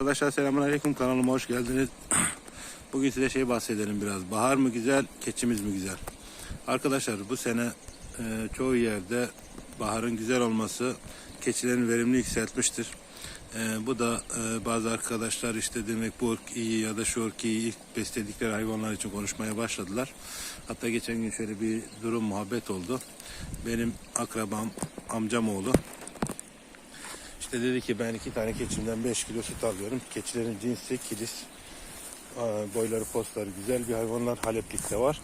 Arkadaşlar selamünaleyküm kanalıma hoş geldiniz. Bugün size şey bahsedelim biraz. Bahar mı güzel, keçimiz mi güzel? Arkadaşlar bu sene e, çoğu yerde baharın güzel olması keçilerin verimini yükseltmiştir. E, bu da e, bazı arkadaşlar işte demek bu iyi ya da şu ırk iyi ilk besledikleri hayvanlar için konuşmaya başladılar. Hatta geçen gün şöyle bir durum muhabbet oldu. Benim akrabam, amcam oğlu işte dedi ki ben iki tane keçimden 5 kilo süt alıyorum. Keçilerin cinsi kilis. Boyları postları güzel bir hayvanlar Haleplik'te var.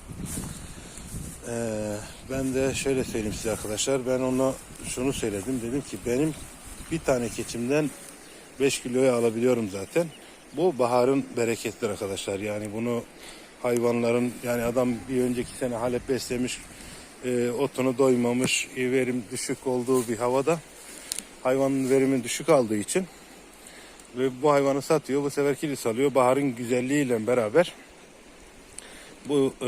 Ee, ben de şöyle söyleyeyim size arkadaşlar. Ben ona şunu söyledim. Dedim ki benim bir tane keçimden 5 kiloya alabiliyorum zaten. Bu baharın bereketleri arkadaşlar. Yani bunu hayvanların yani adam bir önceki sene Halep beslemiş e, otunu doymamış verim düşük olduğu bir havada hayvanın verimin düşük aldığı için ve bu hayvanı satıyor. Bu sefer kilis alıyor. Baharın güzelliğiyle beraber bu e,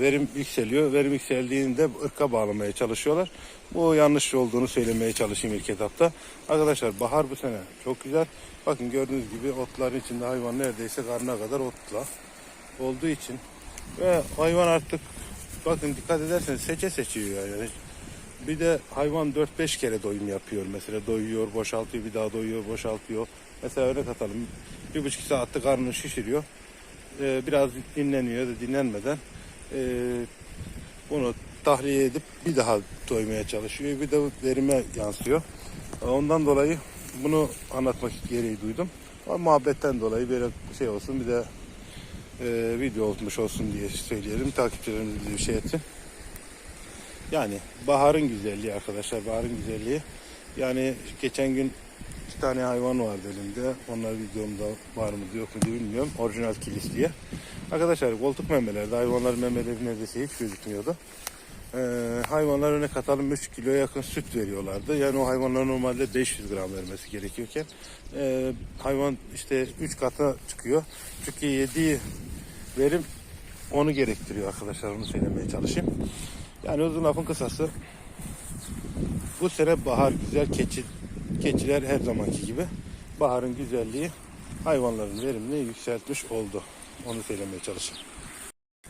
verim yükseliyor. Verim yükseldiğinde ırka bağlamaya çalışıyorlar. Bu yanlış olduğunu söylemeye çalışayım ilk etapta. Arkadaşlar bahar bu sene çok güzel. Bakın gördüğünüz gibi otların içinde hayvan neredeyse karnına kadar otla olduğu için ve hayvan artık bakın dikkat ederseniz seçe seçiyor yani. Bir de hayvan 4-5 kere doyum yapıyor mesela. Doyuyor, boşaltıyor, bir daha doyuyor, boşaltıyor. Mesela örnek atalım. Bir buçuk saatte karnını şişiriyor. Ee, biraz dinleniyor da dinlenmeden ee, bunu tahliye edip bir daha doymaya çalışıyor. Bir de verime yansıyor. Ondan dolayı bunu anlatmak gereği duydum. Ama muhabbetten dolayı böyle şey olsun bir de ee, video olmuş olsun diye söyleyelim. Takipçilerimiz bir şey etsin. Yani baharın güzelliği arkadaşlar, baharın güzelliği. Yani geçen gün iki tane hayvan vardı elimde. Onlar videomda var mı yok mu diye bilmiyorum. Orijinal kilis diye. Arkadaşlar koltuk memelerde hayvanların memeleri neredeyse hiç gözükmüyordu. Ee, hayvanlar öne katalım 3 kiloya yakın süt veriyorlardı. Yani o hayvanlar normalde 500 gram vermesi gerekiyorken e, hayvan işte 3 kata çıkıyor. Çünkü yediği verim onu gerektiriyor arkadaşlar onu söylemeye çalışayım. Yani uzun lafın kısası bu sene bahar güzel keçi keçiler her zamanki gibi baharın güzelliği hayvanların verimini yükseltmiş oldu. Onu söylemeye çalışayım.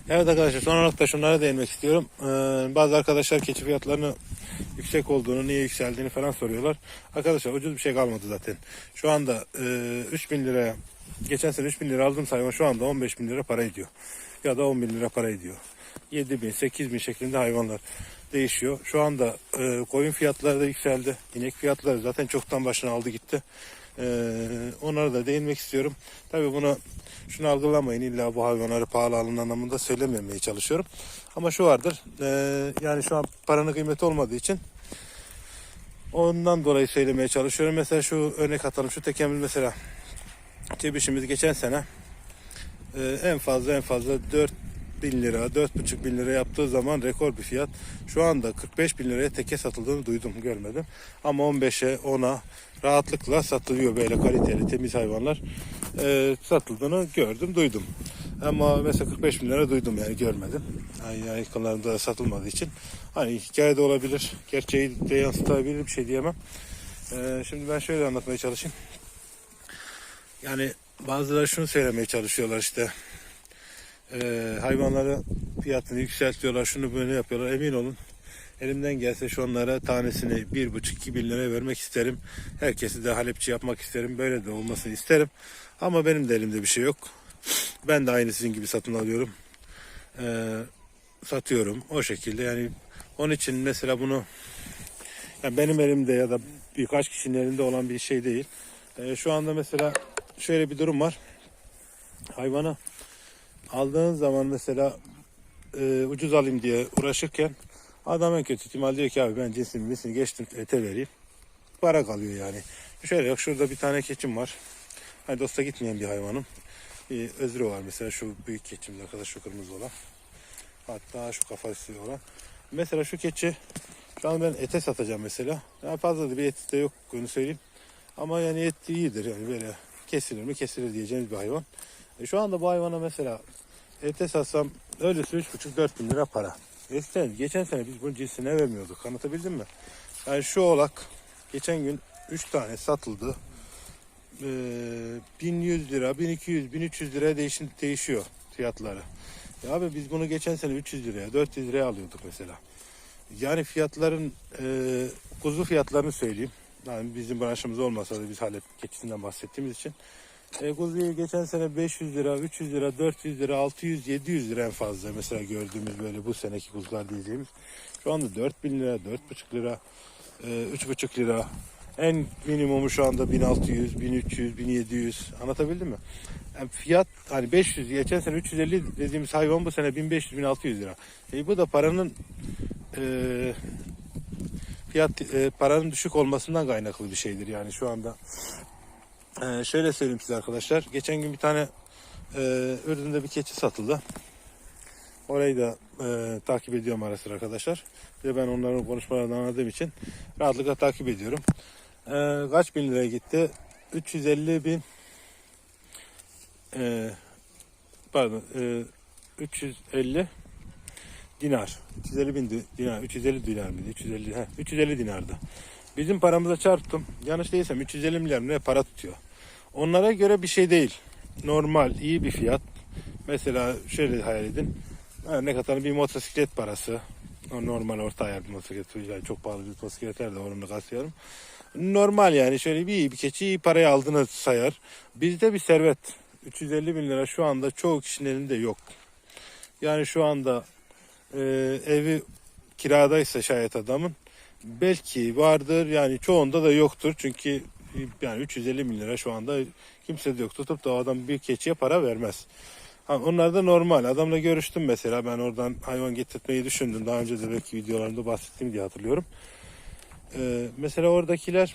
Evet arkadaşlar son olarak da şunlara değinmek istiyorum. Ee, bazı arkadaşlar keçi fiyatlarını yüksek olduğunu, niye yükseldiğini falan soruyorlar. Arkadaşlar ucuz bir şey kalmadı zaten. Şu anda e, 3000 liraya geçen sene 3000 lira aldığım hayvan şu anda 15 bin lira para ediyor. Ya da 10 bin lira para ediyor. 7 bin, 8 bin şeklinde hayvanlar değişiyor. Şu anda e, koyun fiyatları da yükseldi. İnek fiyatları zaten çoktan başına aldı gitti. E, onlara da değinmek istiyorum. Tabii bunu şunu algılamayın illa bu hayvanları pahalı alın anlamında söylememeye çalışıyorum. Ama şu vardır e, yani şu an paranın kıymeti olmadığı için ondan dolayı söylemeye çalışıyorum. Mesela şu örnek atalım şu tekemiz mesela çebişimiz geçen sene e, en fazla en fazla 4 bin lira, 4,5 bin lira yaptığı zaman rekor bir fiyat. Şu anda 45 bin liraya teke satıldığını duydum, görmedim. Ama 15'e, 10'a rahatlıkla satılıyor böyle kaliteli, temiz hayvanlar. Ee, satıldığını gördüm, duydum. Ama mesela 45 bin lira duydum yani görmedim. Yani yakınlarında satılmadığı için. Hani hikaye de olabilir, gerçeği de yansıtabilir bir şey diyemem. Ee, şimdi ben şöyle anlatmaya çalışayım. Yani bazıları şunu söylemeye çalışıyorlar işte e, hayvanlara fiyatını yükseltiyorlar, şunu böyle yapıyorlar. Emin olun elimden gelse şu onlara tanesini bir buçuk iki bin liraya vermek isterim. Herkesi de Halepçi yapmak isterim. Böyle de olmasını isterim. Ama benim de elimde bir şey yok. Ben de aynı sizin gibi satın alıyorum. E, satıyorum o şekilde yani onun için mesela bunu yani benim elimde ya da birkaç kişinin elinde olan bir şey değil. E, şu anda mesela şöyle bir durum var. Hayvana aldığın zaman mesela e, ucuz alayım diye uğraşırken adam en kötü ihtimal diyor ki abi ben cinsini misini geçtim ete vereyim. Para kalıyor yani. Şöyle yok şurada bir tane keçim var. Hani dosta gitmeyen bir hayvanım. Bir özrü var mesela şu büyük keçimde arkadaş şu kırmızı olan. Hatta şu kafası olan. Mesela şu keçi şu an ben ete satacağım mesela. Yani fazla bir et de yok onu söyleyeyim. Ama yani et iyidir yani böyle kesilir mi kesilir diyeceğimiz bir hayvan. E şu anda bu hayvana mesela ete satsam öylesi 3,5-4 bin lira para. Eskiden, geçen sene biz bunun cinsine vermiyorduk. Anlatabildim mi? Yani şu oğlak geçen gün 3 tane satıldı. e, 1100 lira, 1200, 1300 liraya değişin, değişiyor fiyatları. Ya abi biz bunu geçen sene 300 liraya, 400 liraya alıyorduk mesela. Yani fiyatların e, kuzu fiyatlarını söyleyeyim. Yani bizim branşımız olmasa da biz Halep keçisinden bahsettiğimiz için. E, kuzuyu geçen sene 500 lira, 300 lira, 400 lira, 600, 700 lira en fazla mesela gördüğümüz böyle bu seneki kuzular diyeceğimiz. Şu anda 4000 lira, 4,5 lira, e, 3,5 lira. En minimumu şu anda 1600, 1300, 1700. Anlatabildim mi? Yani fiyat hani 500 geçen sene 350 dediğimiz hayvan bu sene 1500 1600 lira. E bu da paranın e, fiyat e, paranın düşük olmasından kaynaklı bir şeydir yani şu anda. E, şöyle söyleyeyim size arkadaşlar. Geçen gün bir tane e, Ürdün'de bir keçi satıldı. Orayı da e, takip ediyorum ara sıra arkadaşlar. Ve ben onların konuşmalarından anladığım için rahatlıkla takip ediyorum. E, kaç bin liraya gitti? 350 bin e, pardon e, 350 dinar. 350 bin di- dinar. 350 dinar mıydı? 350, he, 350 dinardı. Bizim paramıza çarptım. Yanlış değilsem 350 milyar ne para tutuyor. Onlara göre bir şey değil. Normal, iyi bir fiyat. Mesela şöyle hayal edin. Ne kadar bir motosiklet parası. O normal orta ayar bir motosiklet. Yani çok pahalı bir motosikletler de onu kastediyorum. Normal yani şöyle bir iyi bir keçi iyi parayı aldığını sayar. Bizde bir servet. 350 bin lira şu anda çoğu kişinin elinde yok. Yani şu anda e, evi kiradaysa şayet adamın belki vardır yani çoğunda da yoktur. Çünkü yani 350 bin lira şu anda kimse de yok. Tutup da o adam bir keçiye para vermez. Ha, onlar da normal. Adamla görüştüm mesela. Ben oradan hayvan getirtmeyi düşündüm. Daha önce de belki videolarımda bahsettim diye hatırlıyorum. Ee, mesela oradakiler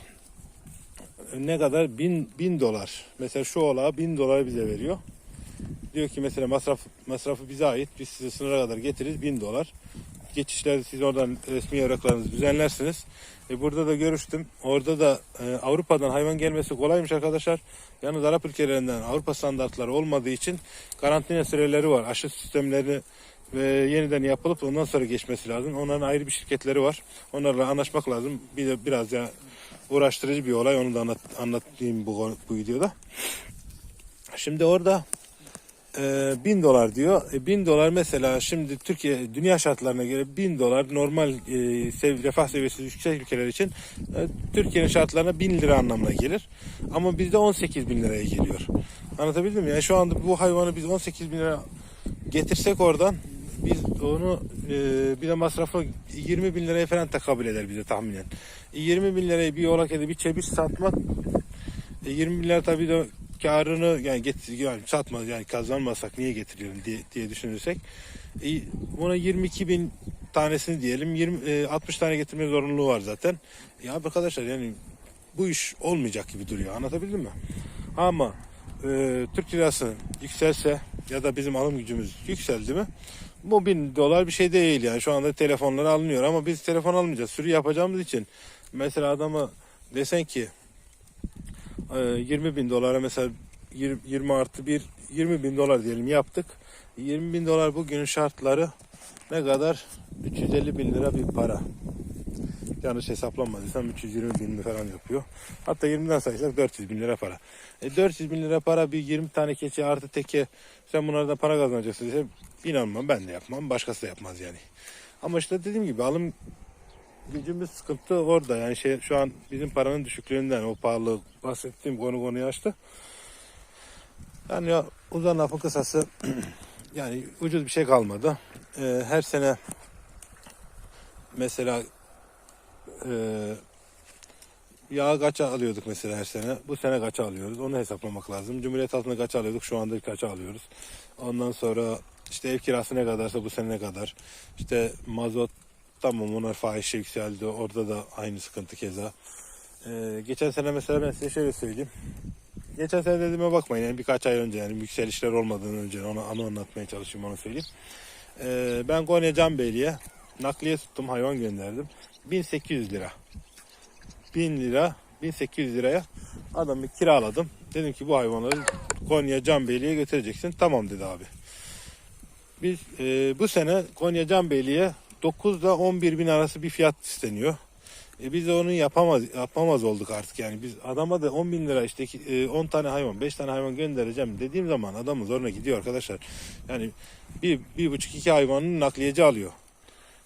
ne kadar? Bin, bin dolar. Mesela şu oğlağı bin dolar bize veriyor. Diyor ki mesela masraf masrafı bize ait. Biz size sınıra kadar getiririz bin dolar. Geçişlerde siz oradan resmi evraklarınızı düzenlersiniz. E burada da görüştüm. Orada da e, Avrupa'dan hayvan gelmesi kolaymış arkadaşlar. Yalnız Arap ülkelerinden Avrupa standartları olmadığı için karantina süreleri var. Aşı sistemleri ve yeniden yapılıp ondan sonra geçmesi lazım. Onların ayrı bir şirketleri var. Onlarla anlaşmak lazım. Bir de biraz ya uğraştırıcı bir olay. Onu da anlat, anlatayım bu, bu videoda. Şimdi orada e, bin dolar diyor. E, bin dolar mesela şimdi Türkiye dünya şartlarına göre bin dolar normal e, sev, refah seviyesi yüksek ülkeler için e, Türkiye'nin şartlarına bin lira anlamına gelir. Ama bizde 18 bin liraya geliyor. Anlatabildim mi? Yani şu anda bu hayvanı biz 18 bin lira getirsek oradan biz onu e, bir de masrafı 20 bin liraya falan tekabül eder bize tahminen. E, 20 bin liraya bir oğlak da bir çebiç satmak e, 20 bin lira tabii de karını yani getir yani satmaz yani kazanmasak niye getiriyorum diye, diye düşünürsek e, buna 22 bin tanesini diyelim 20 e, 60 tane getirme zorunluluğu var zaten. Ya arkadaşlar yani bu iş olmayacak gibi duruyor. Anlatabildim mi? Ama e, Türk lirası yükselse ya da bizim alım gücümüz yükseldi mi bu bin dolar bir şey değil yani şu anda telefonlar alınıyor ama biz telefon almayacağız sürü yapacağımız için mesela adama desen ki e, 20 bin dolara mesela 20, 20 artı 1 20 bin dolar diyelim yaptık 20 bin dolar bugünün şartları ne kadar 350 bin lira bir para yanlış hesaplanmadıysam 320 bin falan yapıyor. Hatta 20'den saysak 400 bin lira para. E 400 bin lira para bir 20 tane keçi artı teke sen bunlardan para kazanacaksın dese inanmam ben de yapmam başkası da yapmaz yani. Ama işte dediğim gibi alım gücümüz sıkıntı orada yani şey şu an bizim paranın düşüklüğünden o pahalı bahsettiğim konu konuyu açtı. Yani ya, uzun lafın kısası yani ucuz bir şey kalmadı. Ee, her sene mesela e, yağ kaça alıyorduk mesela her sene. Bu sene kaça alıyoruz? Onu hesaplamak lazım. Cumhuriyet altında kaça alıyorduk? Şu anda kaça alıyoruz? Ondan sonra işte ev kirası ne kadarsa bu sene ne kadar? İşte mazot tamam onlar fahişe yükseldi. Orada da aynı sıkıntı keza. Ee, geçen sene mesela ben size şöyle söyleyeyim. Geçen sene dediğime bakmayın yani birkaç ay önce yani yükselişler olmadan önce onu, onu anlatmaya çalışayım onu söyleyeyim. Ee, ben Konya Canbeyli'ye nakliye tuttum hayvan gönderdim. 1800 lira. 1000 lira 1800 liraya adamı kiraladım. Dedim ki bu hayvanları Konya Canbeyli'ye götüreceksin. Tamam dedi abi. Biz e, bu sene Konya Canbeyli'ye 9 ile 11 bin arası bir fiyat isteniyor. E biz de onu yapamaz yapamaz olduk artık yani. Biz adama da 10 bin lira işte ki- e, 10 tane hayvan 5 tane hayvan göndereceğim dediğim zaman adamın zoruna gidiyor arkadaşlar. Yani bir, bir buçuk iki hayvanın nakliyeci alıyor.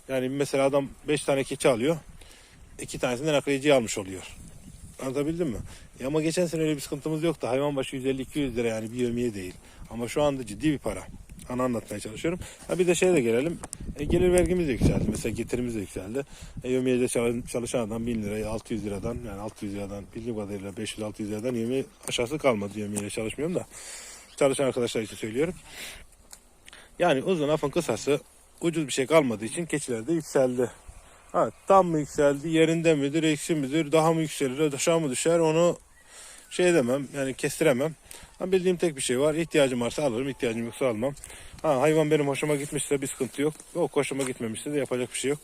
Yani mesela adam 5 tane keçi alıyor. iki tanesini de nakliyeciye almış oluyor. Anlatabildim mi? Ya ama geçen sene öyle bir sıkıntımız yoktu. Hayvan başı 150-200 lira yani bir yevmiye değil. Ama şu anda ciddi bir para. Onu anlatmaya çalışıyorum. Ha bir de şeye de gelelim. E, gelir vergimiz yükseldi. Mesela getirimiz yükseldi. E, yevmiyede çalış- çalışan adam 1000 liraya 600 liradan yani 600 liradan bildiğim kadarıyla 500-600 liradan yevmiye aşağısı kalmadı. Yevmiyeyle çalışmıyorum da. Çalışan arkadaşlar için söylüyorum. Yani uzun lafın kısası ucuz bir şey kalmadığı için keçiler de yükseldi. Ha, tam mı yükseldi, yerinde midir, eksi midir, daha mı yükselir, aşağı mı düşer onu şey demem, yani kestiremem. Ha, bildiğim tek bir şey var, ihtiyacım varsa alırım, ihtiyacım yoksa almam. Ha, hayvan benim hoşuma gitmişse bir sıkıntı yok. Yok hoşuma gitmemişse de yapacak bir şey yok.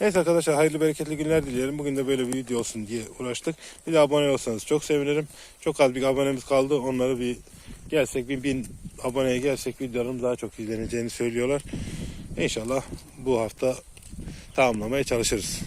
Neyse arkadaşlar hayırlı bereketli günler dileyelim. Bugün de böyle bir video olsun diye uğraştık. Bir de abone olsanız çok sevinirim. Çok az bir abonemiz kaldı. Onları bir gelsek bir bin aboneye gelsek videolarım daha çok izleneceğini söylüyorlar. İnşallah bu hafta tamamlamaya çalışırız.